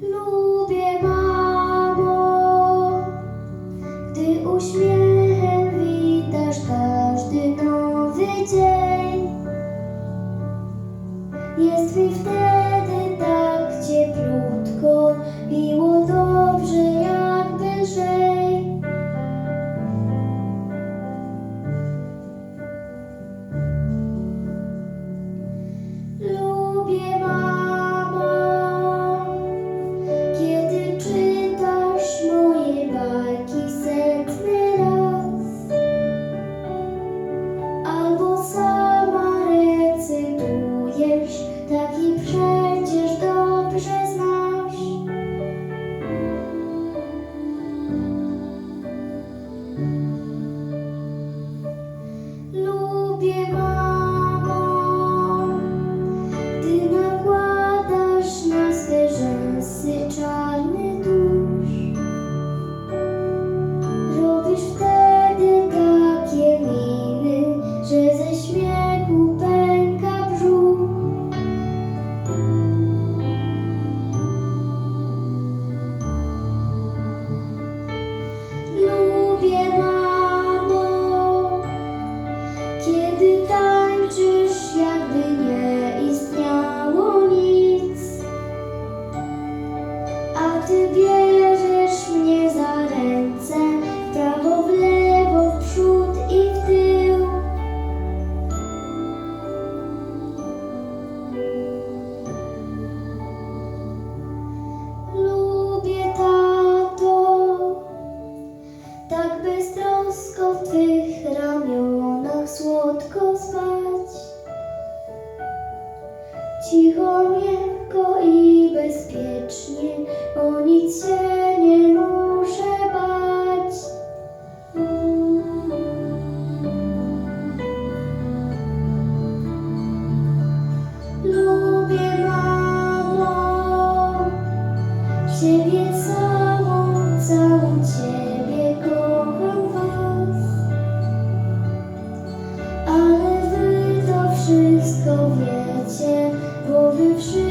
Lubię mamo, gdy uśmiechem witasz każdy nowy dzień. Jest mi wtedy 思 Cicho, miękko i bezpiecznie, o nic się nie muszę bać. Lubię mało siebie samą, całą Ciebie kocham Was, ale Wy to wszystko wiecie. powiew się